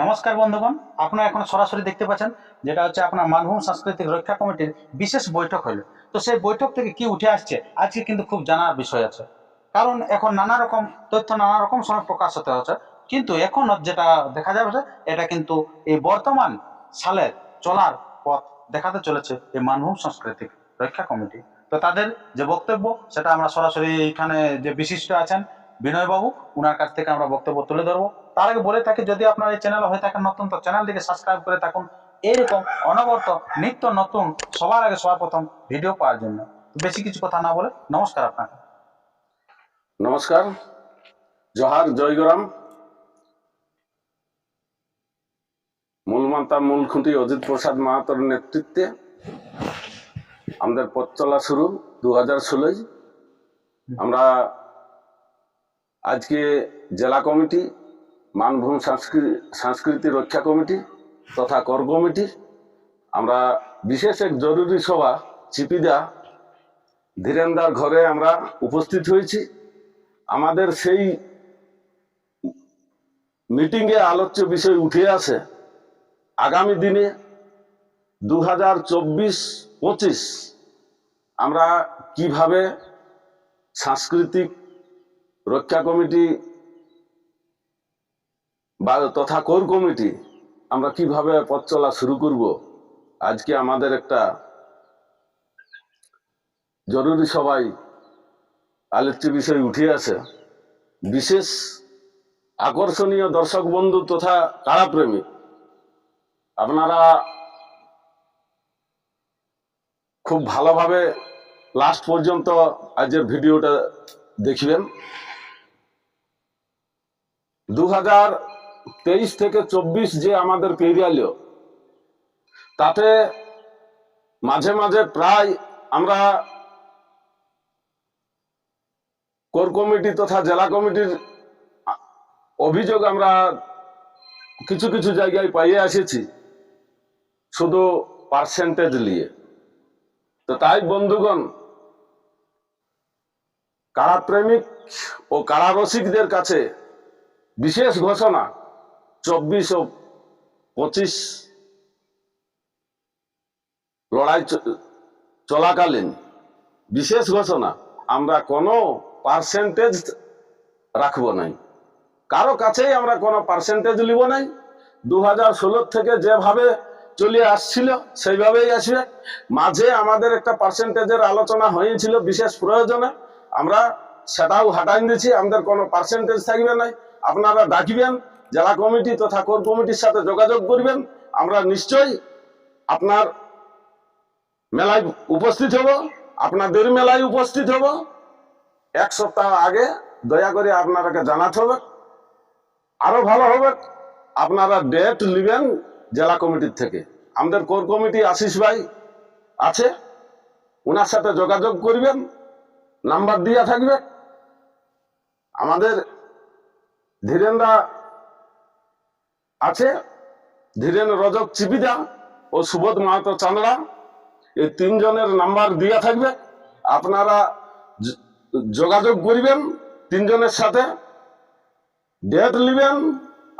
নমস্কার বন্ধুগণ, আপনারা এখন সরাসরি দেখতে পাচ্ছেন যেটা হচ্ছে আপনার মানভূম সাংস্কৃতিক রক্ষা কমিটির বিশেষ বৈঠক হলো। তো সেই বৈঠক থেকে কি উঠে আসছে, আজকে কিন্তু খুব জানার বিষয় আছে। কারণ এখন নানা রকম তথ্য, নানা রকম সময় প্রকাশ হতে হচ্ছে। কিন্তু এখন যেটা দেখা যাবে এটা কিন্তু এই বর্তমান সালে চলার পথ দেখাতে চলেছে এই মানভূম সাংস্কৃতিক রক্ষা কমিটি। তো তাদের যে বক্তব্য, সেটা আমরা সরাসরি এখানে যে বিশিষ্ট আছেন বিনয়বাবু ওনার কাছ থেকে আমরা বক্তব্য তুলে ধরবো। তার আগে বলে থাকি, যদি আপনার এই চ্যানেল হয়ে থাকেন নতুন, তো চ্যানেলটিকে সাবস্ক্রাইব করে থাকুন। এইরকম অনবরত নিত্য নতুন, সবার আগে সবার প্রথম ভিডিও পাওয়ার জন্য। বেশি কিছু কথা না বলে নমস্কার আপনাকে। নমস্কার, জহার জয়গ্রাম মূলমান্তা মূল খুঁটি, অজিত প্রসাদ মাহাতোর নেতৃত্বে আমাদের পথ চলা শুরু দু হাজার আমরা আজকে জেলা কমিটি মানভূম সংস্কৃতি রক্ষা কমিটি তথা কর কমিটি, আমরা বিশেষ এক জরুরি সভা, চিপিদা, ধীরেন্দার ঘরে আমরা উপস্থিত হয়েছি। আমাদের সেই মিটিংয়ে আলোচ্য বিষয় উঠে আসে। আগামী দিনে দু হাজার চব্বিশ পঁচিশ আমরা কীভাবে সাংস্কৃতিক রক্ষা কমিটি বা তথা কোর কমিটি, আমরা কীভাবে পথ চলা শুরু করব? আজকে আমাদের একটা জরুরি সবাই আলোচ্য বিষয় উঠে আছে। বিশেষ আকর্ষণীয় দর্শক বন্ধু তথা কারাপ্রেমী, আপনারা খুব ভালোভাবে লাস্ট পর্যন্ত আজকের ভিডিওটা দেখবেন। দু হাজার তেইশ থেকে চব্বিশ যে আমাদের পেরিয়াল তাতে মাঝে মাঝে প্রায় আমরা কোর কমিটি তথা জেলা কমিটির অভিযোগ আমরা কিছু কিছু জায়গায় পাইয়ে আসেছি, শুধু পার্সেন্টেজ নিয়ে। তো তাই বন্ধুগণ, কারাপ্রেমিক ও কারারসিকদের কাছে বিশেষ ঘোষণা চব্বিশ ও পঁচিশ লড়াই চলাকালীন বিশেষ ঘোষণা, আমরা কোনো পার্সেন্টেজ রাখব নাই। কারও কাছেই আমরা কোনো পার্সেন্টেজ নিব নাই। দু হাজার থেকে যেভাবে চলে আসছিল, সেইভাবেই আসবে। মাঝে আমাদের একটা পার্সেন্টেজের আলোচনা হয়েছিল বিশেষ প্রয়োজনে। আমরা সেটাও হাটাই দিচ্ছি আমাদের কোনো পার্সেন্টেজ থাকবে নাই। আপনারা ডাকিবেন জেলা কমিটি তথা কোর কমিটির সাথে যোগাযোগ করবেন, আমরা নিশ্চয়ই আপনার মেলায় উপস্থিত হব আপনাদের মেলায় উপস্থিত হব। এক সপ্তাহ আগে দয়া করে আপনারাকে জানাতে হবে, আরও ভালো হবে, আপনারা ডেট নেবেন জেলা কমিটির থেকে। আমাদের কোর কমিটি আশিস ভাই আছে ওনার সাথে যোগাযোগ করবেন, নাম্বার দিয়া থাকবে। আমাদের ধীরেনরা আছে, ধীরেন রজক চিপিদা ও সুবোধ মাহাতো চান্দড়া এই তিনজনের নাম্বার দিয়া থাকবে। আপনারা যোগাযোগ করিবেন তিনজনের সাথে। ডেট নেবেন,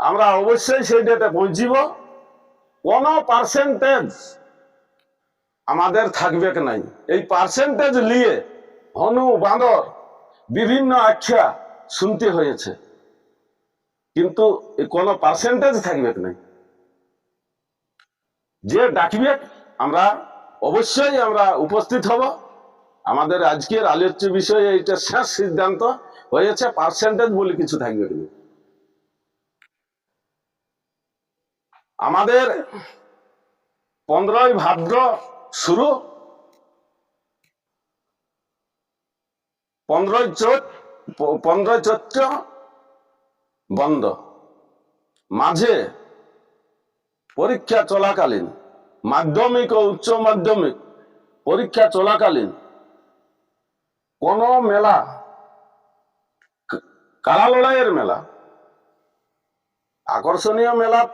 আমরা অবশ্যই সেই ডেটে পৌঁছিব। কোন পার্সেন্টেজ আমাদের থাকবে নাই? এই পার্সেন্টেজ নিয়ে, হনু বাঁদর বিভিন্ন আখ্যা শুনতে হয়েছে। কিন্তু কোন পার্সেন্টেজ থাকবে নাই? যে ডাকবে, আমরা অবশ্যই আমরা উপস্থিত হব। আমাদের আজকের আলোচ্য বিষয়ে এটা শেষ সিদ্ধান্ত হয়েছে পার্সেন্টেজ বলে কিছু থাকবে কি না। আমাদের পনেরোই ভাদ্র শুরু। পনেরোই চৈত, পনেরোই চৈত্র বন্ধ। মাঝে পরীক্ষা চলাকালীন মাধ্যমিক ও উচ্চ মাধ্যমিক পরীক্ষা চলাকালীন কোন মেলা, ক- কারা লড়াইয়ের মেলা? আকর্ষণীয় মেলা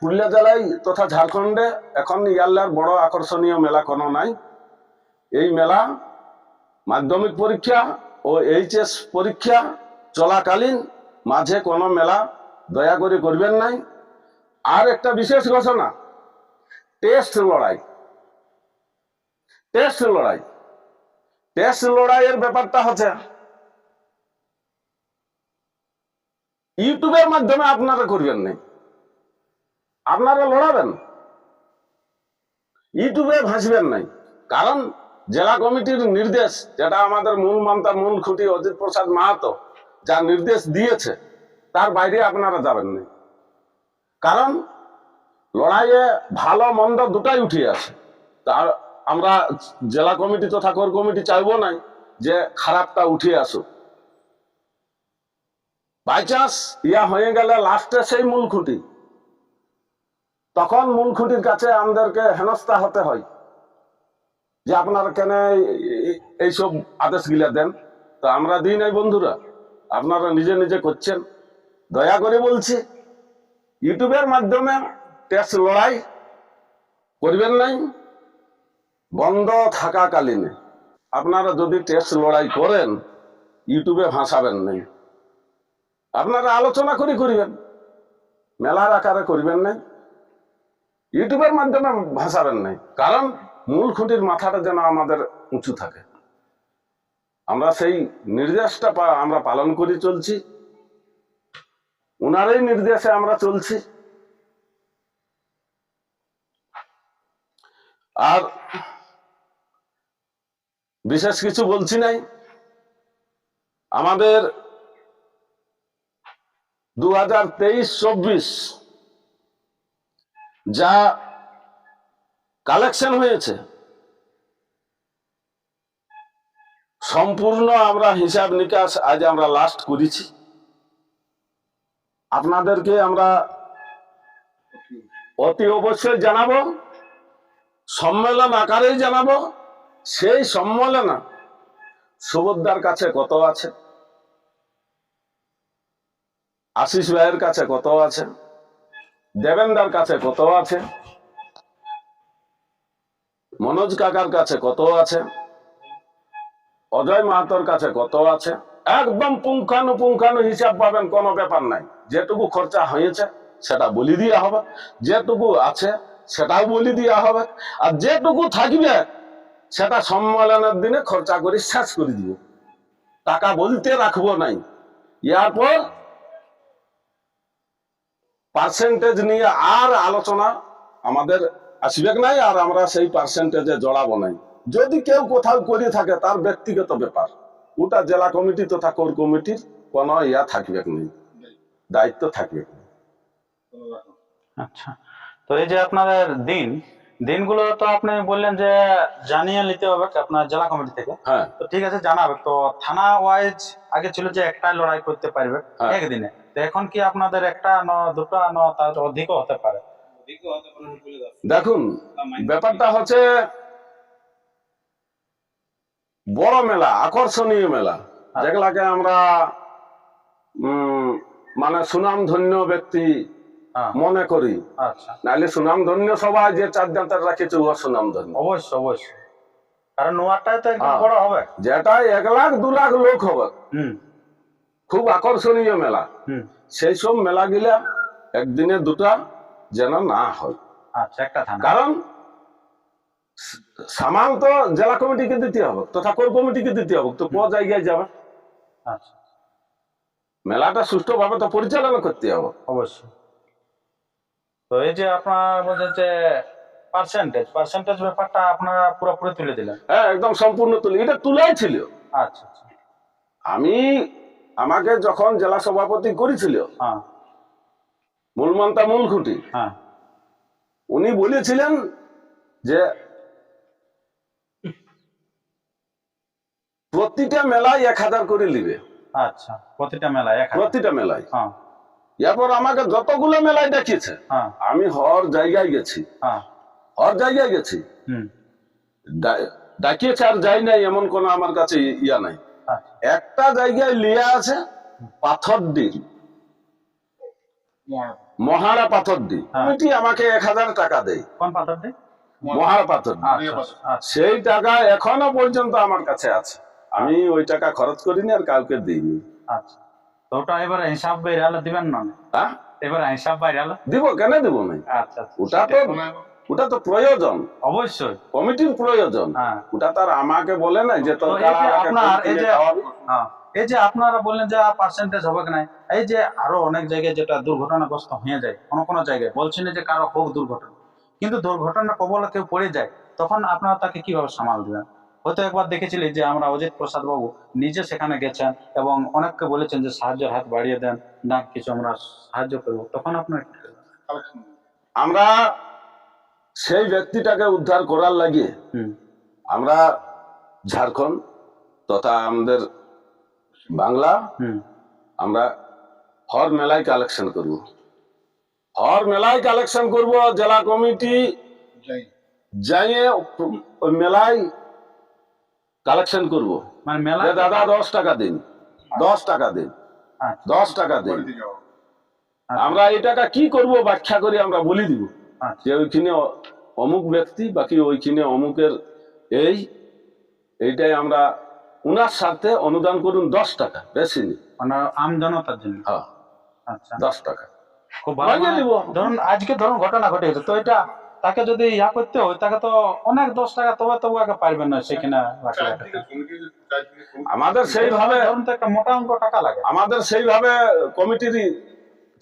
পুরুলিয়া জেলায় তথা ঝাড়খণ্ডে এখন ইয়াল্লার বড় আকর্ষণীয় মেলা কোনো নাই। এই মেলা মাধ্যমিক পরীক্ষা ও এইচএস পরীক্ষা চলাকালীন মাঝে কোনো মেলা দয়া করে করবেন নাই। আর একটা বিশেষ ঘোষণা, টেস্ট লড়াই। টেস্ট লড়াই। টেস্ট লড়াইয়ের ব্যাপারটা হচ্ছে, ইউটিউবের মাধ্যমে আপনারা করবেন নাই। আপনারা লড়াবেন। ইউটিউবে ভাসবেন নাই। কারণ জেলা কমিটির নির্দেশ, যেটা আমাদের মূল মান্তা মূল খুঁটি অজিত প্রসাদ মাহাতো যা নির্দেশ দিয়েছে, তার বাইরে আপনারা যাবেন না। কারণ লড়াইয়ে ভালো, মন্দ দুটাই উঠে আছে। তার আমরা জেলা কমিটি তথা কোর কমিটি চাইব নাই যে খারাপটা উঠে আসুক। বাই চান্স ইয়া হয়ে গেলে লাস্টে সেই মূল খুঁটি। তখন মূল খুঁটির কাছে আমাদেরকে হেনস্থা হতে হয় যে আপনারা কেন এই- এই- এইসব আদেশ গিলা দেন? তো আমরা দিই নাই বন্ধুরা। আপনারা নিজে নিজে করছেন। দয়া করে বলছি, ইউটিউবের মাধ্যমে টেস্ট লড়াই করবেন নাই, বন্ধ থাকাকালীনে। আপনারা যদি টেস্ট লড়াই করেন, ইউটিউবে ভাসাবেন নাই। আপনারা আলোচনা করে করিবেন, মেলার আকারে করবেন নাই, ইউটিউবের মাধ্যমে ভাসাবেন নাই। কারণ মূল খুঁটির মাথাটা যেন আমাদের উঁচু থাকে। আমরা সেই নির্দেশটা আমরা পালন করে চলছি। উনারই নির্দেশে আমরা চলছি। আর বিশেষ কিছু বলছি নাই। আমাদের দু হাজার তেইশ চব্বিশ যা কালেকশন হয়েছে সম্পূর্ণ আমরা হিসাব নিকাশ আজ আমরা লাস্ট করেছি। আপনাদেরকে আমরা অতি অবশ্যই জানাব, সম্মেলন আকারেই জানাব। সেই সম্মেলন সুভদ্রার কাছে কত আছে? আশিস ভাইয়ের কাছে কত আছে? দেবেন্দার কাছে কত আছে? মনোজ কাকার কাছে কত আছে? অজয় মাহাতোর কাছে কত আছে? একদম পুঙ্খানু পুঙ্খানু হিসাব পাবেন, কোনো ব্যাপার নাই। যেটুকু খরচা হয়েছে, সেটা বলি দেওয়া হবে। যেটুকু আছে, সেটাও বলি দেওয়া হবে। আর যেটুকু থাকবে, সেটা সম্মেলনের দিনে খরচা করে শেষ করে দিব। টাকা বলতে রাখব নাই। এরপর পার্সেন্টেজ নিয়ে আর আলোচনা আমাদের আসবে নাই, আর আমরা সেই পার্সেন্টেজে জড়াবো নাই। যদি কেউ কোথাও করে থাকে তার ব্যক্তিগত ব্যাপার। ওটা জেলা কমিটি তথা কোর কমিটির কোনো ইয়া থাকবে নেই দায়িত্ব থাকবে না। আচ্ছা। তো এই যে আপনাদের দিন দিনগুলো তো আপনি বললেন যে জানিয়ে নিতে হবে আপনার জেলা কমিটি থেকে। হ্যাঁ। তো ঠিক আছে জানাবে। তো থানা ওয়াইজ আগে ছিল যে একটাই লড়াই করতে পারবে হ্যাঁ। একদিনে। তো এখন কি আপনাদের একটা ন দুটা ন তার অধিকও হতে পারে? দেখুন ব্যাপারটা হচ্ছে বড় মেলা আকর্ষণীয় মেলা যেগুলাকে আমরা মানে সুনাম ধন্য ব্যক্তি হ্যাঁ। মনে করি। আচ্ছা। নাহলে সুনাম ধন্য সবাই যে চার দাঁতের রাখেছে ও সুনাম ধন্য অবশ্যই অবশ্যই। কারণ তো একদম হ্যাঁ। বড় হবে। যেটা এক লাখ দু লাখ লোক হবে। খুব আকর্ষণীয় মেলা। হুম। সেই সব মেলা গিলা একদিনে দুটা যেন না হয়। আচ্ছা একটা কারণ সামাল তো জেলা কমিটিকে দিতে হবে তথা কোর কমিটিকে দিতে হবে তো কোন জায়গায় যাবে? আচ্ছা। মেলাটা সুষ্ঠুভাবে তো পরিচালনা করতে হবে। অবশ্যই। তো এই যে আপনার বলছেন যে পার্সেন্টেজ পার্সেন্টেজ ব্যাপারটা আপনারা পুরোপুরি তুলে দিলেন। হ্যাঁ একদম সম্পূর্ণ তুলে এটা তুলাই ছিল। আচ্ছা আচ্ছা। আমি আমাকে যখন জেলা সভাপতি করেছিল হ্যাঁ। মূলমন্তা মূলখুঁটি হ্যাঁ। উনি বলেছিলেন যে প্রতিটা মেলায় এক হাজার করে নিবে। আচ্ছা প্রতিটা মেলায় প্রতিটা মেলায়। হ্যাঁ। এরপর আমাকে যতগুলো মেলায় দেখিয়েছে হ্যাঁ। আমি হর জায়গায় গেছি। হ্যাঁ। হর জায়গায় গেছি। ডাকিয়েছে আর যাই নাই এমন কোন আমার কাছে ইয়া নাই। আচ্ছা। একটা জায়গায় লিয়া আছে পাথর ডি মহারা পাথর ডি। কমিটি আমাকে এক হাজার টাকা দেয় কোন পাথরটি মহারা পাথর আচ্ছা। সেই টাকা এখনও পর্যন্ত আমার কাছে আছে। আমি ওই টাকা খরচ করিনি আর কাউকে দিইনি। আচ্ছা। তো ওটা এবারে হিসাব বেরিয়ে দিবেন না? হ্যাঁ? এবার হিসাব বাইরে হলো দিব কেন দিব নাই আচ্ছা আচ্ছা। ওটা তো ওটা তো প্রয়োজন। অবশ্যই। কমিটির প্রয়োজন। হ্যাঁ। ওটা তার আমাকে বলে না যে তোর এই যে আপনার এই যে হ্যাঁ, এই যে আপনারা বললেন যে পার্সেন্টেজ হবে কি না এই যে আরও অনেক জায়গায় যেটা দুর্ঘটনাগ্রস্ত হয়ে যায় কোনো কোনো জায়গায় বলছি না যে কারও হোক দুর্ঘটনা। কিন্তু দুর্ঘটনা কবলে কেউ পড়ে যায় তখন আপনারা তাকে কীভাবে সামাল দিবেন? হয়তো একবার দেখেছিলি যে আমরা অজিত প্রসাদ বাবু নিজে সেখানে গেছেন এবং অনেককে বলেছেন যে সাহায্যের হাত বাড়িয়ে দেন না কিছু আমরা সাহায্য করব। তখন আপনার আমরা সেই ব্যক্তিটাকে উদ্ধার করার হুম। আমরা ঝাড়খণ্ড তথা আমাদের বাংলা হুম। আমরা হর মেলায় কালেকশন করব। হর মেলায় কালেকশন করব জেলা কমিটি যাইয়ে ওই মেলায় কালেকশন করব। মানে মেলা দাদা দশ টাকা দিন। দশ টাকা দিন। আচ্ছা। দশ টাকা দিন। আমরা এই টাকা কি করব ব্যাখ্যা করে আমরা বলি দিব। আচ্ছা। যে ওইখানে অমুক ব্যক্তি বাকি ওইখানে অমুকের এই এইটাই আমরা উনার সাথে অনুদান করুন দশ টাকা বেশি নেই। মানে আম জনতার জন্য। হ্যাঁ। আচ্ছা। দশ টাকা। খুব ভালো মানে দিব। ধরুন আজকে ধরুন ঘটনা ঘটে গেছে তো এটা তাকে যদি ইয়া করতে হয় তাকে তো অনেক দশ টাকা তবে তবু আগে পারবেন না সেখানে। আমাদের সেইভাবে ধরুন তো একটা মোটা অঙ্ক টাকা লাগে। আমাদের সেইভাবে কমিটির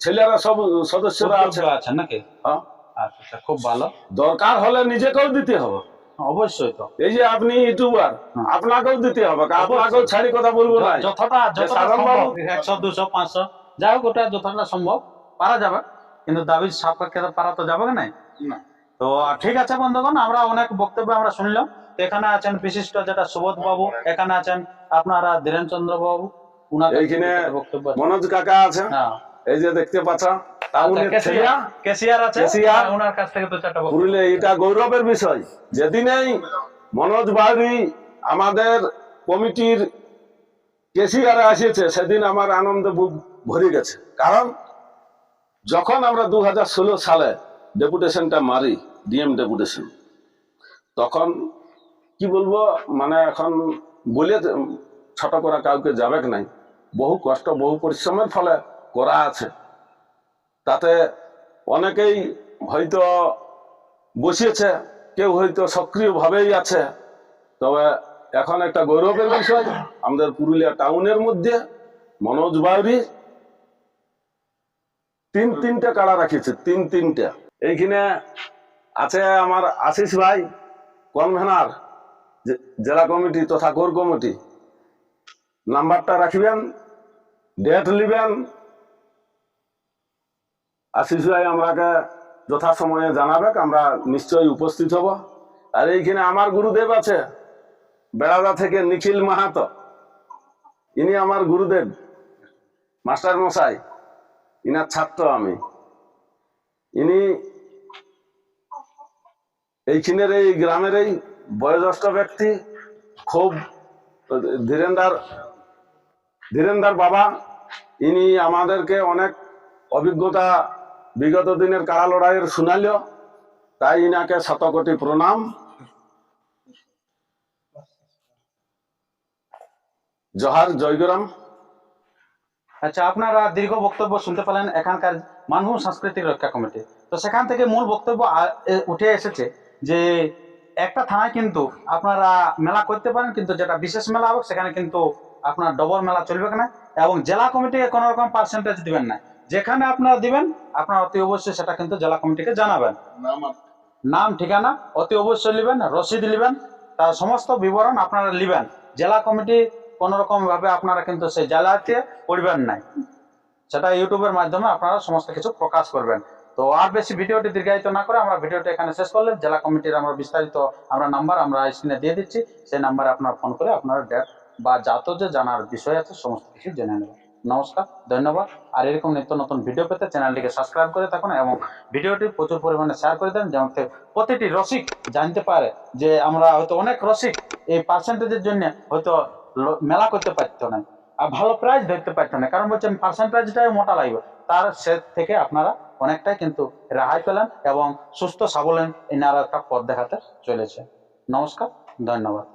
ছেলেরা সব সদস্যরা আছে। উদ্যোগ আছে নাকি? হ্যাঁ। আচ্ছা খুব ভালো। দরকার হলে নিজেকেও দিতে হবে। অবশ্যই তো। এই যে আপনি ইউটিউবার আপনাকেও দিতে হবে। আপনাকেও ছাড়ি কথা বলব না। যতটা যতটা সম্ভব। একশো দুশো পাঁচশো যাই হোক ওটা যতটা সম্ভব পারা যাবে। কিন্তু দাবির সাপেক্ষে তো পারা তো যাবে না। না। তো ঠিক আছে বন্ধুগণ আমরা অনেক বক্তব্য আমরা শুনলাম। তো এখানে আছেন বিশিষ্ট যেটা সুবোধ বাবু এখানে আছেন আপনারা ধীরেন চন্দ্র বাবু এইখানে। মনোজ কাকা আছে হ্যাঁ। এই যে দেখতে পাচ্ছ। হ্যাঁ, এটা গৌরবের বিষয়। যেদিনেই মনোজ বাউরি আমাদের কমিটির কেসিয়ারে আসিয়েছে সেদিন আমার আনন্দ ভরে গেছে। কারণ যখন আমরা দু হাজার ষোলো সালে ডেপুটেশনটা মারি, ডিএম ডেপুটেশন। তখন কি বলব মানে এখন বলে ছোট করা কাউকে যাবেক নাই। বহু কষ্ট, বহু পরিশ্রমের ফলে করা আছে। তাতে অনেকেই হয়তো বসিয়েছে, কেউ হয়তো সক্রিয়ভাবেই আছে। তবে এখন একটা গৌরবের বিষয়, আমাদের পুরুলিয়া টাউনের মধ্যে মনোজ বাউরি তিন তিনটা কাড়া রাখিয়েছে তিন তিনটা। এইখানে আছে আমার আশিস ভাই, কনভেনার জেলা কমিটি তথা কোর কমিটি। নাম্বারটা রাখবেন ডেট নিবেন আশিস ভাই আমরাকে যথাসময়ে জানাবে আমরা নিশ্চয়ই উপস্থিত হব। আর এইখানে আমার গুরুদেব আছে, বেড়াদা থেকে নিখিল মাহাতো। ইনি আমার গুরুদেব মাস্টার মশাই ইনার ছাত্র আমি। এইখানের এই গ্রামের এই বয়োজ্যেষ্ঠ ব্যক্তি, খুব ধীরেন্দার ধীরেন্দার বাবা। ইনি আমাদেরকে অনেক অভিজ্ঞতা বিগত দিনের কারা লড়াইয়ের শুনালো তাই ইনাকে শতকোটি প্রণাম। জহার, জয়গ্রাম। আচ্ছা আপনারা দীর্ঘ বক্তব্য শুনতে পেলেন, এখানকার মানভূম সাংস্কৃতিক রক্ষা কমিটি। তো সেখান থেকে মূল বক্তব্য উঠে এসেছে যে একটা থানায় কিন্তু আপনারা মেলা করতে পারেন কিন্তু যেটা বিশেষ মেলা হবে সেখানে কিন্তু আপনার ডবল মেলা চলবে না এবং জেলা কমিটিকে কোনো রকম পার্সেন্টেজ দিবেন না। যেখানে আপনারা দিবেন আপনারা অতি অবশ্যই সেটা কিন্তু জেলা কমিটিকে জানাবেন। নাম ঠিকানা অতি অবশ্যই নেবেন রসিদ নেবেন তার সমস্ত বিবরণ আপনারা নেবেন জেলা কমিটি কোন রকম ভাবে আপনারা কিন্তু সেই জেলাতে পড়বেন নাই। সেটা ইউটিউবের মাধ্যমে আপনারা সমস্ত কিছু প্রকাশ করবেন। তো আর বেশি ভিডিওটি দীর্ঘায়িত না করে আমরা ভিডিওটি এখানে শেষ করলেন জেলা কমিটির আমরা বিস্তারিত আমরা নাম্বার আমরা স্ক্রিনে দিয়ে দিচ্ছি। সেই নাম্বারে আপনারা ফোন করে আপনার ডেট বা যত যে জানার বিষয় আছে, সমস্ত কিছু জেনে নেবেন। নমস্কার, ধন্যবাদ। আর এরকম নিত্য নতুন ভিডিও পেতে চ্যানেলটিকে সাবস্ক্রাইব করে থাকুন এবং ভিডিওটি প্রচুর পরিমাণে শেয়ার করে দেন যেমন প্রতিটি রসিক জানতে পারে যে আমরা হয়তো অনেক রসিক এই পার্সেন্টেজের জন্য হয়তো মেলা করতে পারতো না। ভালো প্রাইস দেখতে পারতেন না। কারণ বলছেন পার্সেন্টেজটাই মোটা লাগবে, তার সে থেকে আপনারা অনেকটাই কিন্তু রেহাই পেলেন এবং সুস্থ, স্বাবলম্বী এনারা একটা পথ দেখাতে চলেছে নমস্কার, ধন্যবাদ।